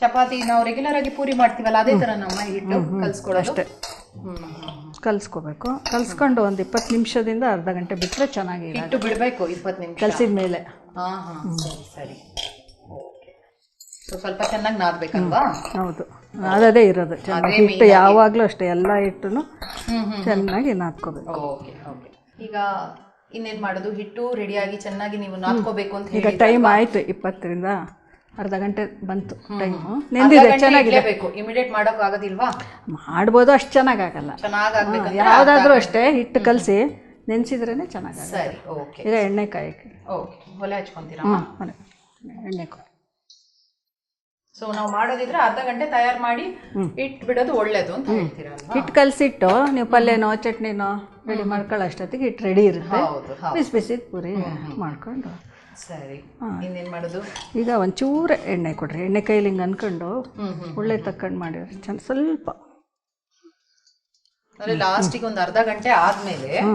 ಚಪಾತಿ ನಾವು ರೆಗ್ಯುಲರ್ ಆಗಿ ಪೂರಿ ಮಾಡ್ತೀವಲ್ಲ ಅದೇ ತರ ನಮ್ಮ ಹಿಟ್ಟು ಕಲ್ಸ್ಕೊಳ್ಳೋದು. ಕಲಿಸ್ಕೋಬೇಕು. ಕಲಿಸ್ಕೊಂಡು ಒಂದು ಇಪ್ಪತ್ತು ನಿಮಿಷದಿಂದ ಅರ್ಧ ಗಂಟೆ ಬಿಟ್ಟರೆ ಚೆನ್ನಾಗಿ ಇಟ್ಟು ಬಿಡ್ಬೇಕು ಇಪ್ಪತ್ತು ನಿಮಿಷ. ಕಲ್ಸಿದ್ಮೇಲೆ. ಮೇಲೆ ಹಾ. ಹಾ ಸರಿ ಸರಿ. ಸ್ವಲ್ಪ ಚೆನ್ನಾಗಿ ನಾದ್ಬೇಕಲ್ವಾ? ಹೌದು. ಅದೇ ಇರೋದು. ಚೆನ್ನಾಗಿ ಹಿಟ್ಟು ಯಾವಾಗಲೂ ಅಷ್ಟೇ ಎಲ್ಲ ಹಿಟ್ಟು ಚೆನ್ನಾಗಿ ನಾದ್ಕೋಬೇಕು. Okay okay. ಈಗ ಇನ್ನೇನ್ ಮಾಡೋದು? ಹಿಟ್ಟು ರೆಡಿಯಾಗಿ ಚೆನ್ನಾಗಿ ನೀವು ನಾದ್ಕೋಬೇಕು ಅಂತ ಈಗ ಟೈಮ್ ಆಯಿತು ಇಪ್ಪತ್ತರಿಂದ ಅರ್ಧ ಗಂಟೆ ಬಂತು. ಟೈಮು ನೆಂದಿದೆ ಚೆನ್ನಾಗಿದೆ. ಬೇಕು ಇಮಿಡಿಯೇಟ್ ಮಾಡೋಕೆ ಆಗೋದಿಲ್ವಾ? ಮಾಡ್ಬೋದು ಅಷ್ಟು ಚೆನ್ನಾಗಾಗಲ್ಲ. ಚೆನ್ನಾಗಿ ಯಾವುದಾದ್ರೂ ಅಷ್ಟೇ ಹಿಟ್ಟು ಕಲಸಿ ನೆನೆಸಿದ್ರೇ ಚೆನ್ನಾಗಿ ಸರಿ ಓಕೆ. ಈಗ ಎಣ್ಣೆ ಕಾಯಕ್ಕೆ. ಓಕೆ ಒಲೆ ಹಚ್ಕೊತೀರಾ? ಹಾಂ ಮನೆ ಎಣ್ಣೆ ಕೊಡಿ ಸೊ ನಾವು ಮಾಡೋದಿದ್ರೆ ಅರ್ಧ ಗಂಟೆ ತಯಾರು ಮಾಡಿ ಇಟ್ಟು ಬಿಡೋದು ಒಳ್ಳೇದು ಅಂತ ಹೇಳ್ತೀರಾ ಅಲ್ವಾ ಹಿಟ್ಟು ಕಲಸಿಟ್ಟು ನೀವು ಪಲ್ಯನೋ ಚಟ್ನಿನೋ ರೆಡಿ ಮಾಡ್ಕೊಳ್ಳೋ ಅಷ್ಟೊತ್ತಿಗೆ ಹಿಟ್ಟು ರೆಡಿ ಇರುತ್ತೆ. ಹೌದು ಹೌದು. ಬಿಸಿ ಬಿಸಿ ಪೂರಿ ಮಾಡ್ಕೊಂಡು. ಸರಿ. ಇನ್ನೇನ್ ಮಾಡೋದು? ಈಗ ಒಂಚೂರು ಎಣ್ಣೆ ಕೊಡ್ರಿ. ಎಣ್ಣೆ ಕೈಲಿ ಹಿಂಗೆ ಅನ್ಕೊಂಡು ಹ್ಮ್ ಹ್ಮ್ ಒಳ್ಳೆ ತಕ್ಕಂಡು ಮಾಡಿರಿ ಚೆನ್ನ ಸ್ವಲ್ಪ. ಅಂದ್ರೆ ಲಾಸ್ಟಿಗೆ ಒಂದು ಅರ್ಧ ಗಂಟೆ ಆದಮೇಲೆ ಹ್ಞೂ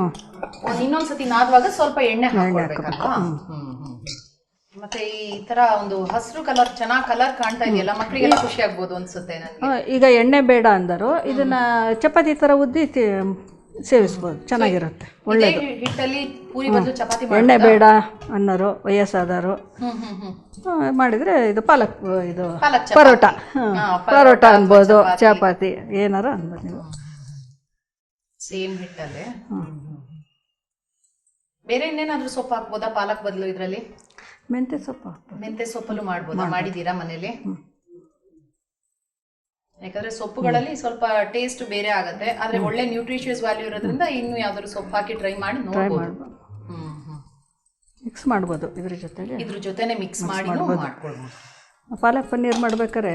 ಒಂದ್ ಇನ್ನೊಂದ್ಸತಿ ನಾದವಾಗ ಸ್ವಲ್ಪ ಎಣ್ಣೆ ಹ್ಮ್, ಹ್ಮ್. ಮತ್ತೆ ಈ ತರ ಒಂದು ಹಸಿರು ಕಲರ್ ಚೆನ್ನಾಗ್ ಕಲರ್ ಕಾಣ್ತಾ ಇದೆಯಲ್ಲ ಮಕ್ಕಳಿಗೆಲ್ಲ ಖುಷಿ ಆಗ್ಬೋದು ಅನ್ಸುತ್ತೆ ನನ್ಗೆ ಈಗ ಎಣ್ಣೆ ಬೇಡ ಅಂದರು. ಇದನ್ನ ಚಪಾತಿ ತರ ಉದ್ದಿ ತಿ- ಸೇವಿಸ್ಬೋದು. ಚೆನ್ನಾಗಿರುತ್ತೆ. ಒಳ್ಳೇದು. ಹಿಟ್ಟಲ್ಲಿ ಪೂರಿ ಬದಲು ಚಪಾತಿ ಮಾಡಿ ಎಣ್ಣೆ ಬೇಡ ಅನ್ನೋರು ವಯಸ್ಸಾದವರು. ಹ್ಮ್ ಹ್ಮ್ ಹ್ಮ್. ಆ, ಮಾಡಿದರೆ ಇದು ಪಾಲಕ್ ಇದು ಪಾಲಕ್ ಚಪಾತಿ. ಪರೋಟ. ಹ್ಮ್. ಹಾ, ಪರೋಟ ಅನ್ಬೋದು ಚಪಾತಿ. ಏನಾರ ಅನ್ಬೋದು ನೀವು. ಸೇಮ್ ಹಿಟ್ಟಲ್ಲೇ. ಬೇರೆ ಇನ್ನೇನಾದ್ರೂ ಸೊಪ್ಪು ಹಾಕ್ಬೋದಾ ಪಾಲಕ್ ಬದಲು ಇದ್ರಲ್ಲಿ? ಮೆಂತ್ಯ ಸೊಪ್ಪು ಮೆಂತೆ ಸೊಪ್ಪಲ್ಲೂ ಮಾಡ್ಬೋದು. ಮಾಡಿದ್ದೀರಾ ಮನೇಲಿ? ಯಾಕಂದ್ರೆ ಸೊಪ್ಪುಗಳಲ್ಲಿ ಸ್ವಲ್ಪ ಟೇಸ್ಟ್ ಬೇರೆ ಆಗುತ್ತೆ. ಆದ್ರೆ ಒಳ್ಳೆ ನ್ಯೂಟ್ರಿಷಿಯಸ್ ವ್ಯಾಲ್ಯೂ ಇರೋದ್ರಿಂದ ಇನ್ನು ಯಾವ್ದಾದ್ರು ಸೊಪ್ಪು ಹಾಕಿ ಟ್ರೈ ಮಾಡಿ ನೋಡ್ಬೋದು. ಮಿಕ್ಸ್ ಮಾಡ್ಬೋದು ಇದ್ರ ಜೊತೆಗೆ. ಇದ್ರ ಜೊತೆನೆ ಮಿಕ್ಸ್ ಮಾಡಿ ಮಾಡ್ಕೊಳ್ಬೋದು ಪಾಲಕ್ ಪನ್ನೀರ್ ಮಾಡ್ಬೇಕಾದ್ರೆ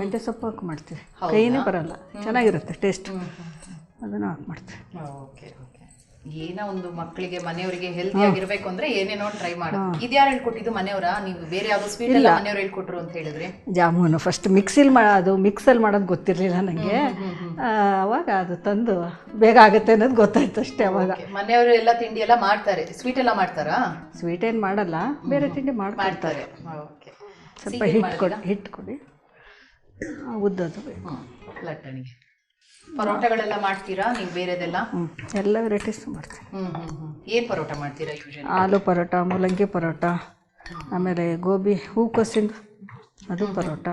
ಮೆಂತ್ಯ ಸೊಪ್ಪು ಹಾಕಿ ಮಾಡ್ತೀವಿ. ಕೈನೇ ಬರಲ್ಲ. ಚೆನ್ನಾಗಿರುತ್ತೆ ಟೇಸ್ಟ್ ಅದನ್ನು ಹಾಕಿ ಮಾಡ್ತೀವಿ. ಓಕೆ. ಏನೋ ಒಂದು ಮಕ್ಕಳಿಗೆ ಮನೆಯವರಿಗೆ ಹೆಲ್ದಿ ಆಗಿರ್ಬೇಕು ಅಂದ್ರೆ ಏನೇನೋ ಟ್ರೈ ಮಾಡು. ಇದ್ಯಾರು ಹೇಳ್ಕೊಟ್ಟಿದ್ದು ಮನೆಯವರ? ನೀವು ಬೇರೆ ಯಾವ್ದು ಸ್ವೀಟ್ ಎಲ್ಲ ಮನೆಯವ್ರು ಹೇಳ್ಕೊಟ್ರು ಅಂತ ಹೇಳಿದ್ರೆ? ಜಾಮೂನು ಫಸ್ಟ್ ಮಿಕ್ಸಿಲ್ ಮಾಡೋದು ಮಿಕ್ಸಲ್ಲಿ ಮಾಡೋದು ಗೊತ್ತಿರಲಿಲ್ಲ ನನಗೆ ಅವಾಗ ಅದು ತಂದು ಬೇಗ ಆಗುತ್ತೆ ಅನ್ನೋದು ಗೊತ್ತಾಯ್ತು ಅಷ್ಟೇ ಅವಾಗ. ಮನೆಯವರು ಎಲ್ಲ ತಿಂಡಿ ಎಲ್ಲ ಮಾಡ್ತಾರೆ. ಸ್ವೀಟ್ ಎಲ್ಲ ಮಾಡ್ತಾರಾ? ಸ್ವೀಟ್ ಏನು ಮಾಡಲ್ಲ. ಬೇರೆ ತಿಂಡಿ ಮಾಡ್ತಾರೆ. ಸ್ವಲ್ಪ ಹಿಟ್ಟು ಕೊಡಿ ಹಿಟ್ಟು ಕೊಡಿ ಉದ್ದದ್ದು ಉದ್ದದು ಬೇಕು ಲಟ್ಟಣಿಗೆ. ಪರೋಟಗಳೆಲ್ಲ ಮಾಡ್ತೀರಾ? ನೀವು ಬೇರೆದೆಲ್ಲ? ಹ್ಞೂ ಎಲ್ಲ ವೆರೈಟೀಸ್ ಮಾಡ್ತೀನಿ. ಏನ್ ಪರೋಟ ಮಾಡ್ತೀರಾ ಯೂಶಲಿ ಆಲೂ ಪರೋಟ ಮೂಲಂಗಿ ಪರೋಟ ಆಮೇಲೆ ಗೋಬಿ ಹೂಕೋಸಿಂದು ಅದು ಪರೋಟ.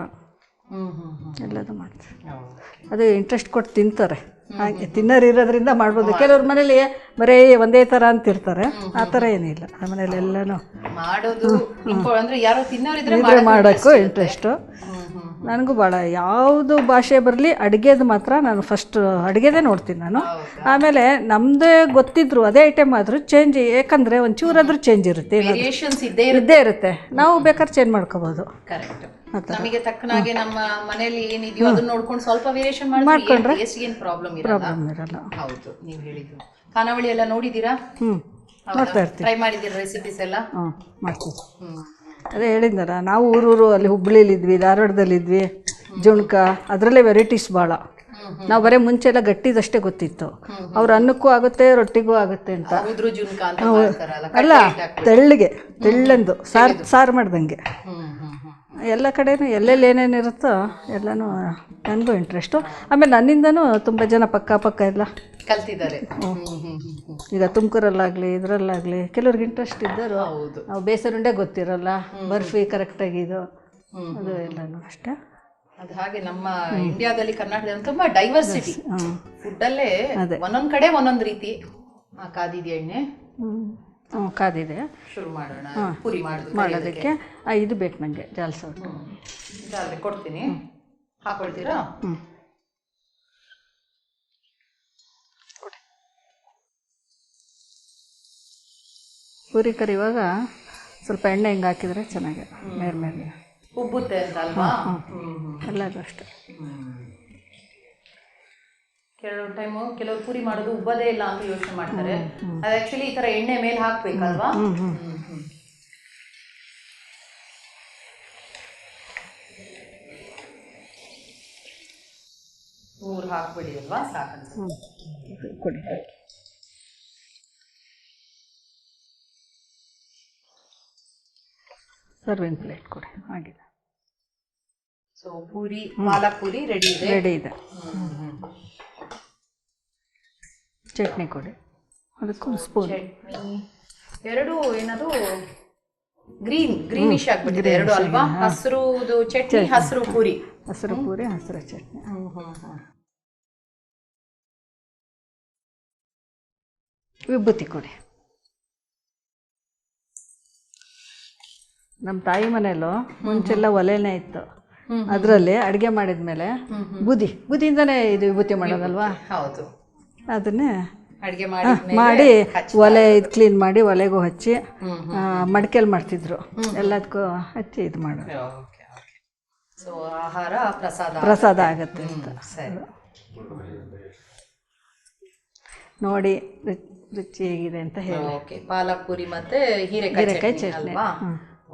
ಹ್ಮ್ ಹ್ಮ್ ಹ್ಮ್. ಎಲ್ಲದು ಮಾಡ್ತೀವಿ Okay. ಅದು ಇಂಟ್ರೆಸ್ಟ್ ಕೊಟ್ಟು ತಿಂತಾರೆ. ಹಾಗೆ ತಿನ್ನೋರು ಇರೋದ್ರಿಂದ ಮಾಡ್ಬೋದು. ಕೆಲವ್ರ ಮನೇಲಿ ಬರೀ ಒಂದೇ ಥರ ಅಂತಿರ್ತಾರೆ ಆ ಥರ ಏನಿಲ್ಲ. ನಮ್ಮ ಮನೇಲಿ ಎಲ್ಲನೂ ಮಾಡೋದು ಇಂಪೊ- ಅಂದ್ರೆ ಯಾರೋ ತಿನ್ನೋರಿದ್ರೆ ಮಾಡೋಕ್ಕೂ ಇಂಟ್ರೆಸ್ಟು ಹ್ಮ್ ಹ್ಮ್. ನನಗೂ ಭಾಳ ಯಾವುದು ಭಾಷೆ ಬರಲಿ ಅಡುಗೆದು ಮಾತ್ರ ನಾನು ಫಸ್ಟ್ ಅಡುಗೆದೇ ನೋಡ್ತೀನಿ ನಾನು. ಆಮೇಲೆ ನಮ್ಮದೇ ಗೊತ್ತಿದ್ರು ಅದೇ ಐಟಮ್ ಆದರೂ ಚೇಂಜ್ ಯಾಕಂದರೆ ಒಂಚೂರಾದ್ರೂ ಚೇಂಜ್ ಇರುತ್ತೆ ಇದ್ದೇ ಇರುತ್ತೆ. ನಾವು ಬೇಕಾದ್ರೆ ಚೇಂಜ್ ಮಾಡ್ಕೋಬೋದು. ಕರೆಕ್ಟ್ ನಮಗೆ ತಕ್ಕನಾಗೆ ನಮ್ಮ ಮನೆಯಲ್ಲಿ ಏನಿದೆಯೋ ಅದನ್ನ ನೋಡ್ಕೊಂಡು ಸ್ವಲ್ಪ ವೇರಿಯೇಷನ್ ಮಾಡ್ಕೊಂಡ್ರೆ ಏನು ಪ್ರಾಬ್ಲಮ್ ಇರಲ್ಲ. ಪ್ರಾಬ್ಲಮ್ ಇರಲ್ಲ. ಹೌದು ನೀವು ಹೇಳಿದ್ದು. ಖಾನಾವಳಿ ಎಲ್ಲ ನೋಡಿದ್ದೀರಾ? ಹ್ಞೂ ನೋಡ್ತಾ ಇರ್ತೀವಿ ಟ್ರೈ ಮಾಡಿದ್ದೀರಾ ರೆಸಿಪೀಸ್ ಎಲ್ಲ? ಹ್ಞೂ ಮಾಡ್ತೀವಿ ಹ್ಮ್. ಅದೇ ಹೇಳಿದ್ನಲ್ಲ ನಾವು ಊರೂರು ಅಲ್ಲಿ ಹುಬ್ಬಳ್ಳಿಲಿದ್ವಿ ಧಾರವಾಡದಲ್ಲಿದ್ವಿ ಜುಣ್ಕ ಅದರಲ್ಲೇ ವೆರೈಟೀಸ್ ಭಾಳ. ನಾವು ಬರೀ ಮುಂಚೆ ಎಲ್ಲ ಗಟ್ಟಿದಷ್ಟೇ ಗೊತ್ತಿತ್ತು. ಅವ್ರ ಅನ್ನಕ್ಕೂ ಆಗುತ್ತೆ ರೊಟ್ಟಿಗೂ ಆಗುತ್ತೆ ಅಂತ. ಅಲ್ಲ ತೆಳ್ಳಗೆ ತೆಳ್ಳಂದು ಸಾರು ಸಾರು ಮಾಡ್ದಂಗೆ. ಎಲ್ಲ ಕಡೆಯೂ ಎಲ್ಲೆಲ್ಲಿ ಏನೇನು ಇರುತ್ತೋ ಎಲ್ಲನೂ ನನಗೂ ಇಂಟ್ರೆಸ್ಟು ಆಮೇಲೆ ನನ್ನಿಂದನೂ ತುಂಬ ಜನ ಪಕ್ಕ ಪಕ್ಕ ಎಲ್ಲ ಕಲ್ತಿದ್ದಾರೆ. ಈಗ ತುಮಕೂರಲ್ಲಾಗಲಿ ಇದರಲ್ಲಾಗಲಿ ಕೆಲವ್ರಿಗೆ ಇಂಟ್ರೆಸ್ಟ್ ಇದ್ದರು ಹೌದು. ನಾವು ಬೇಸರುಂಡೆ ಗೊತ್ತಿರಲ್ಲ. ಬರ್ಫಿ ಕರೆಕ್ಟಾಗಿದು ಇದು. ಅದು ಎಲ್ಲನೂ ಅಷ್ಟೇ. ಅದು ಹಾಗೆ ನಮ್ಮ ಇಂಡಿಯಾದಲ್ಲಿ ಕರ್ನಾಟಕದಲ್ಲಿ ತುಂಬ ಡೈವರ್ಸಿಟಿ ಫುಡ್ಡಲ್ಲೇ ಒಂದೊಂದು ಅಲ್ಲೇ ಅದೇ. ಒಂದೊಂದ್ ಕಡೆ ಒಂದೊಂದು ರೀತಿ ಆ, ಕಾದಿದ್ಯ ಎಣ್ಣೆ. ಕಾದಿದೆ. ಶುರು ಮಾಡೋಣ ಪುರಿ ಮಾಡುದು ಮಾಡೋದಕ್ಕೆ. ಇದು ಬೇಕು ನನಗೆ ಜಾಲ್ಸ ಜಾಲ್ರಿ ಕೊಡ್ತೀನಿ. ಹಾಕೊಳ್ತೀರಾ? ಹ್ಞೂ ಪೂರಿ ಕರಿವಾಗ ಸ್ವಲ್ಪ ಎಣ್ಣೆ ಹಿಂಗೆ ಹಾಕಿದರೆ ಚೆನ್ನಾಗಿ ಮೇಲ್ಮೇಲೆ ಉಬ್ಬುತ್ತೆ ಅಂತ ಅಲ್ವಾ? ಎಲ್ಲದು ಅಷ್ಟೇ. ಕೆಲವು ಟೈಮು ಕೆಲವರು ಪೂರಿ ಮಾಡೋದು ಉಬ್ಬದೇ ಇಲ್ಲ ಅಂತ ಯೋಚನೆ ಮಾಡ್ತಾರೆ. ಅದು ಆಕ್ಚುಲಿ ಈ ತರ ಎಣ್ಣೆ ಮೇಲೆ ಹಾಕ್ಬೇಕಲ್ವಾ? ಊರು ಹಾಕ್ಬಿಡಿ ಅಲ್ವಾ? ಸಾಕು ಸರ್ವಿಂಗ್ ಪ್ಲೇಟ್ ಕೊಡಿ. ಆಗಿದೆ ಸೊ ಪೂರಿ ಪಾಲಕ್ ಪೂರಿ ರೆಡಿ ಇದೆ? ರೆಡಿ ಇದೆ. ಚಟ್ನಿ ಕೊಡಿ. ಅದಕ್ಕೊಂದು ಸ್ಪೂನ್ ಚಟ್ನಿ. ಎರಡು ಏನದು? ಗ್ರೀನ್ ಗ್ರೀನಿಶ್ ಆಗ್ಬಿಟ್ಟಿದೆ ಎರಡು ಅಲ್ವಾ? ಹಸಿರುದು ಚಟ್ನಿ ಹಸಿರು ಪೂರಿ. ಹಸಿರು ಪೂರಿ ಹಸಿರು ಚಟ್ನಿ. ವಿಭೂತಿ ಕೊಡಿ. ನಮ್ಮ ತಾಯಿ ಮನೆಯಲ್ಲೂ ಮುಂಚೆಲ್ಲ ಒಲೆನೇ ಇತ್ತು. ಅದರಲ್ಲಿ ಅಡುಗೆ ಮಾಡಿದ್ಮೇಲೆ ಬುದಿ ಬುದಿಯಿಂದನೇ ಇದು ವಿಭೂತಿ ಮಾಡೋದಲ್ವಾ? ಹೌದು. ಅದನ್ನೇ ಅಡುಗೆ ಮಾಡಿ ಮಾಡಿ ಒಲೆ ಇದು ಕ್ಲೀನ್ ಮಾಡಿ ಒಲೆಗೂ ಹಚ್ಚಿ ಮಡಿಕೆಲ್ ಮಾಡ್ತಿದ್ರು. ಎಲ್ಲದಕ್ಕೂ ಹಚ್ಚಿ ಇದು ಮಾಡೋದು. ಸೊ ಆಹಾರ ಪ್ರಸಾದ ಪ್ರಸಾದ ಆಗತ್ತೆ. ಅಂತ. ಸರಿ. ನೋಡಿ ರುಚಿ ಹೇಗಿದೆ ಅಂತ ಹೇಳಿ. ಓಕೆ ಪಾಲಕ್ ಪುರಿ ಮತ್ತೆ ಹೀರೆಕಾಯಿ ಚಟ್ನಿ, ಅಲ್ವಾ?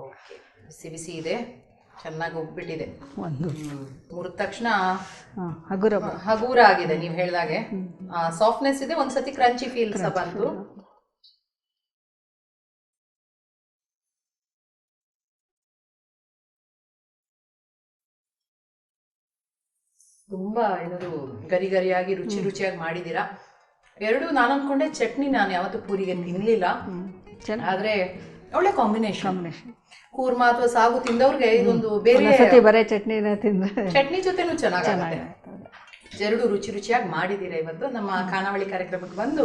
ಓಕೆ ಬಿಸಿ ಬಿಸಿ ಇದೆ. ಚೆನ್ನಾಗಿ ಉಬ್ಬಿಟ್ಟಿದೆ ಒಂದು. ಮುರಿದ ತಕ್ಷಣ ಹಗುರ ಹಗುರ ಆಗಿದೆ ನೀವು ಹೇಳ್ದಾಗೆ. ಸಾಫ್ಟ್ನೆಸ್ ಇದೆ ಒಂದ್ಸತಿ ಕ್ರಂಚಿ ಫೀಲ್ ಸಹ ಬಂತು. ತುಂಬಾ ಏನದು ಗರಿ ಗರಿಯಾಗಿ ರುಚಿ ರುಚಿಯಾಗಿ ಮಾಡಿದೀರಾ ಎರಡು ನಾನು ಅನ್ಕೊಂಡೆ ಚಟ್ನಿ ನಾನು ಯಾವತ್ತೂ ಪೂರಿಗೆ ತಿನ್ಲಿಲ್ಲ. ಆದ್ರೆ ಒಳ್ಳೆ ಕಾಂಬಿನೇಷನ್ ಕಾಂಬಿನೇಷನ್ ಕೂರ್ಮ ಅಥವಾ ಸಾಗು ತಿಂದವ್ರಿಗೆ ಇದೊಂದು ಬೇರೆ ಸತಿ ಬರೇ ಚಟ್ನಿ ತಿಂದ್ರೆ ಚಟ್ನಿ ಜೊತೆನೂ ಚೆನ್ನಾಗಿ ಎರಡು ರುಚಿ ರುಚಿಯಾಗಿ ಮಾಡಿದ್ದೀರಾ ಇವತ್ತು? ನಮ್ಮ ಖಾನಾವಳಿ ಕಾರ್ಯಕ್ರಮಕ್ಕೆ ಬಂದು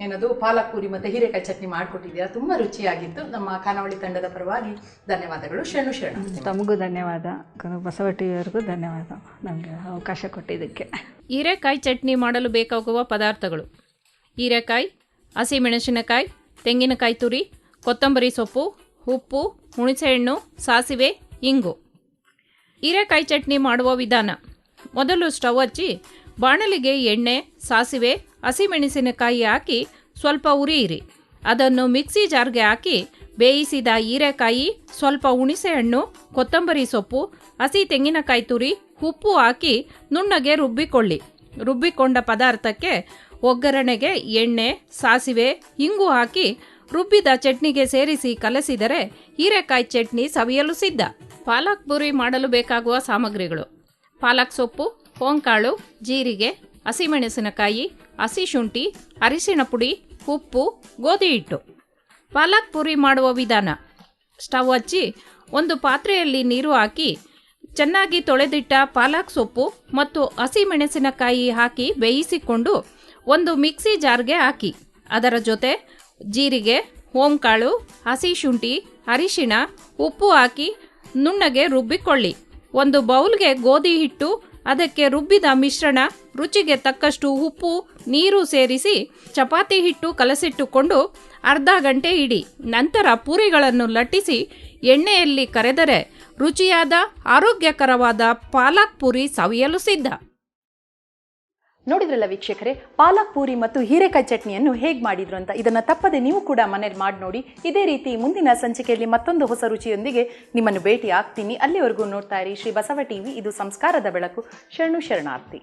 ಏನದು ಪಾಲಕ್ ಪೂರಿ ಮತ್ತೆ ಹೀರೆಕಾಯಿ ಚಟ್ನಿ ಮಾಡಿಕೊಟ್ಟಿದ್ದೀರಾ ತುಂಬಾ ರುಚಿಯಾಗಿತ್ತು. ನಮ್ಮ ಖಾನಾವಳಿ ತಂಡದ ಪರವಾಗಿ ಧನ್ಯವಾದಗಳು. ಶರಣು ಶರಣ. ತಮಗೂ ಧನ್ಯವಾದ. ಬಸವ ಟಿವಿಯವ್ರಿಗೂ ಧನ್ಯವಾದ. ನಮಗೆ ಅವಕಾಶ ಕೊಟ್ಟಿದ್ದಕ್ಕೆ. ಹೀರೆಕಾಯಿ ಚಟ್ನಿ ಮಾಡಲು ಬೇಕಾಗುವ ಪದಾರ್ಥಗಳು. ಹೀರೆಕಾಯಿ ಹಸಿಮೆಣಸಿನಕಾಯಿ ತೆಂಗಿನಕಾಯಿ ತುರಿ ಕೊತ್ತಂಬರಿ ಸೊಪ್ಪು, ಉಪ್ಪು, ಹುಣಸೆಹಣ್ಣು, ಸಾಸಿವೆ, ಇಂಗು. ಹೀರೆಕಾಯಿ ಚಟ್ನಿ ಮಾಡುವ ವಿಧಾನ. ಮೊದಲು ಸ್ಟವ್ ಹಚ್ಚಿ ಬಾಣಲಿಗೆ ಎಣ್ಣೆ, ಸಾಸಿವೆ, ಹಸಿಮೆಣಸಿನಕಾಯಿ ಹಾಕಿ ಸ್ವಲ್ಪ ಉರಿಯಿರಿ ಅದನ್ನು ಮಿಕ್ಸಿ ಜಾರ್ಗೆ ಹಾಕಿ ಬೇಯಿಸಿದ ಹೀರೆಕಾಯಿ, ಸ್ವಲ್ಪ ಹುಣಸೆಹಣ್ಣು, ಕೊತ್ತಂಬರಿ ಸೊಪ್ಪು, ಹಸಿ ತೆಂಗಿನಕಾಯಿ ತುರಿ, ಉಪ್ಪು ಹಾಕಿ ನುಣ್ಣಗೆ ರುಬ್ಬಿಕೊಳ್ಳಿ. ರುಬ್ಬಿಕೊಂಡ ಪದಾರ್ಥಕ್ಕೆ ಒಗ್ಗರಣೆಗೆ ಎಣ್ಣೆ, ಸಾಸಿವೆ, ಇಂಗು ಹಾಕಿ ರುಬ್ಬಿದ ಚಟ್ನಿಗೆ ಸೇರಿಸಿ ಕಲಸಿದರೆ ಹೀರೆಕಾಯಿ ಚಟ್ನಿ ಸವಿಯಲು ಸಿದ್ಧ. ಪಾಲಕ್ ಪುರಿ ಮಾಡಲು ಬೇಕಾಗುವ ಸಾಮಗ್ರಿಗಳು. ಪಾಲಕ್ ಸೊಪ್ಪು ಹೋಂಕಾಳು ಜೀರಿಗೆ, ಹಸಿಮೆಣಸಿನಕಾಯಿ, ಹಸಿ ಶುಂಠಿ, ಅರಿಶಿಣ ಪುಡಿ, ಉಪ್ಪು, ಗೋಧಿ ಹಿಟ್ಟು. ಪಾಲಕ್ ಪುರಿ ಮಾಡುವ ವಿಧಾನ. ಸ್ಟವ್ ಹಚ್ಚಿ ಒಂದು ಪಾತ್ರೆಯಲ್ಲಿ ನೀರು ಹಾಕಿ ಚೆನ್ನಾಗಿ ತೊಳೆದಿಟ್ಟ ಪಾಲಕ್ ಸೊಪ್ಪು ಮತ್ತು ಹಸಿಮೆಣಸಿನಕಾಯಿ ಹಾಕಿ ಬೇಯಿಸಿಕೊಂಡು ಒಂದು ಮಿಕ್ಸಿ ಜಾರ್ಗೆ ಹಾಕಿ. ಅದರ ಜೊತೆ ಜೀರಿಗೆ, ಓಂಕಾಳು, ಹಸಿ ಶುಂಠಿ, ಅರಿಶಿಣ, ಉಪ್ಪು ಹಾಕಿ ನುಣ್ಣಗೆ ರುಬ್ಬಿಕೊಳ್ಳಿ. ಒಂದು ಬೌಲ್ಗೆ ಗೋಧಿ ಹಿಟ್ಟು, ಅದಕ್ಕೆ ರುಬ್ಬಿದ ಮಿಶ್ರಣ, ರುಚಿಗೆ ತಕ್ಕಷ್ಟು ಉಪ್ಪು, ನೀರು ಸೇರಿಸಿ ಚಪಾತಿ ಹಿಟ್ಟು ಕಲಸಿಟ್ಟುಕೊಂಡು ಅರ್ಧ ಗಂಟೆ ಇಡಿ. ನಂತರ ಪೂರಿಗಳನ್ನು ಲಟ್ಟಿಸಿ ಎಣ್ಣೆಯಲ್ಲಿ ಕರೆದರೆ ರುಚಿಯಾದ, ಆರೋಗ್ಯಕರವಾದ ಪಾಲಕ್ ಪೂರಿ ಸವಿಯಲು ಸಿದ್ಧ. ನೋಡಿದ್ರಲ್ಲ ವೀಕ್ಷಕರೇ ಪಾಲಕ್ ಪೂರಿ ಮತ್ತು ಹೀರೆಕಾಯಿ ಚಟ್ನಿಯನ್ನು ಹೇಗೆ ಮಾಡಿದ್ರು ಅಂತ? ಇದನ್ನು ತಪ್ಪದೆ ನೀವು ಕೂಡ ಮನೇಲಿ ಮಾಡಿ ನೋಡಿ. ಇದೇ ರೀತಿ ಮುಂದಿನ ಸಂಚಿಕೆಯಲ್ಲಿ ಮತ್ತೊಂದು ಹೊಸ ರುಚಿಯೊಂದಿಗೆ ನಿಮ್ಮನ್ನು ಭೇಟಿ ಆಗ್ತೀನಿ ಅಲ್ಲಿವರೆಗೂ ನೋಡ್ತಾ ಇರಿ ಶ್ರೀ ಬಸವ ಟಿವಿ, ಇದು ಸಂಸ್ಕಾರದ ಬೆಳಕು. ಶರಣು ಶರಣಾರ್ಥಿ.